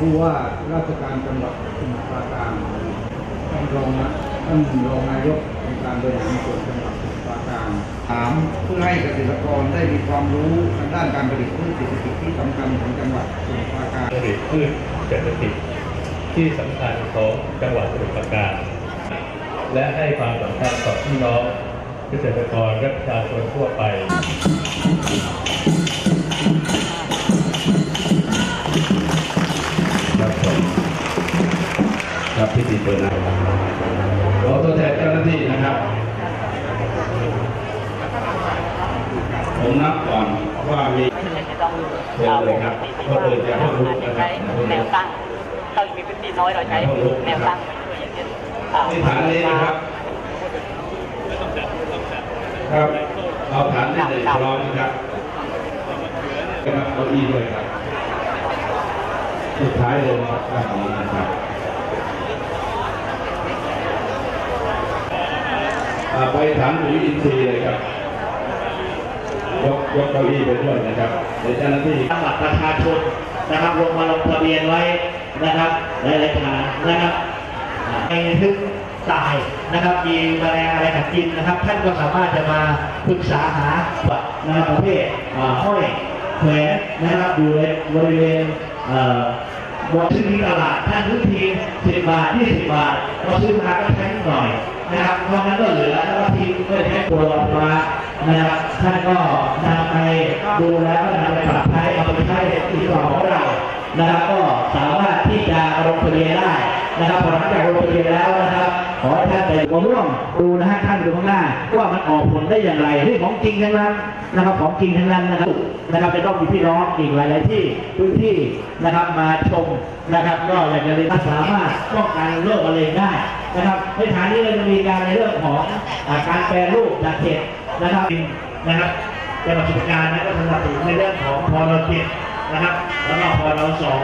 รู้ว่าราชการจังหวัดสมุทรปราการท่านรองนะท่านรองนายกองค์การบริหารส่วนจังหวัดสมุทรปราการถามเพื่อให้เกษตรกรได้มีความรู้ทางด้านการผลิตพืชเศรษฐกิจที่สำคัญของจังหวัดสมุทรปราการผลิตพืชเศรษฐกิจที่สำคัญของจังหวัดสมุทรปราการ และให้ความสำคัญต่อพี่น้องเกษตรกรและประชาชนทั่วไป พิธีเปิดนะครับขอตัวแทนเจ้าหน้าที่นะครับ ผมนับก่อนว่ามีจะต้องเชิญเลยครับก็เลยจะให้รู้นะครับใช้แนวตั้งถ้ามีพื้นที่น้อยเราใช้แนวตั้งไปช่วยอย่างเช่นอ่าที่ฐานนี้นะครับครับเอาฐานที่หนึ่งพร้อมนะครับนะครับเอาอีด้วยครับ สุดท้ายเลยนะครับ ด้านนี้นะครับอ่าไปฐานปุ๋ยอินทรีย์เลยครับ ยกยกเก้าอี้ไปด้วยนะครับเดี๋ยวเจ้าหน้าที่จังหวัดประชาชนนะครับ ลงมาลงทะเบียนไว้นะครับหลายๆฐานนะครับในทึกตายนะครับ มีแมลงอะไรกัดกินนะครับ ท่านก็สามารถจะมาปรึกษาหาวัตนะครับประเภทอ่าห้อยแขวนนะครับอยู่ในบริเวณเอ่อซื้อที่ตลาดท่านซื้อทีสิบบาทยี่สิบบาทเราซื้อมาก็ใช้หน่อย ตัวมานะครับท่านก็นำไปดูแล้วก็นำไปปรับใช้เอาไปใช้ที่ต่อของเรานะครับก็สามารถ จะลงทะเบียนได้นะครับพอหลังจากลงทะเบียนแล้วนะครับขอให้ท่านไปร่วมดูนะฮะท่านดูข้างหน้าว่ามันออกผลได้อย่างไรนี่ของจริงทั้งนั้นนะครับของจริงทั้งนั้นนะครับนะครับจะต้องมีพี่น้องอีกหลายๆที่พื้นที่นะครับมาชมนะครับก็อยากจะเรียนสามารถป้องกันโรคมะเร็งได้นะครับในฐานนี้เราจะมีการในเรื่องของการแปรรูปจากเห็ดนะครับนะครับจังหวัดสมุทรปราการนะก็สนับสนุนในเรื่องของพอเราเจ็ดนะครับ แล้วก็พอเราสอง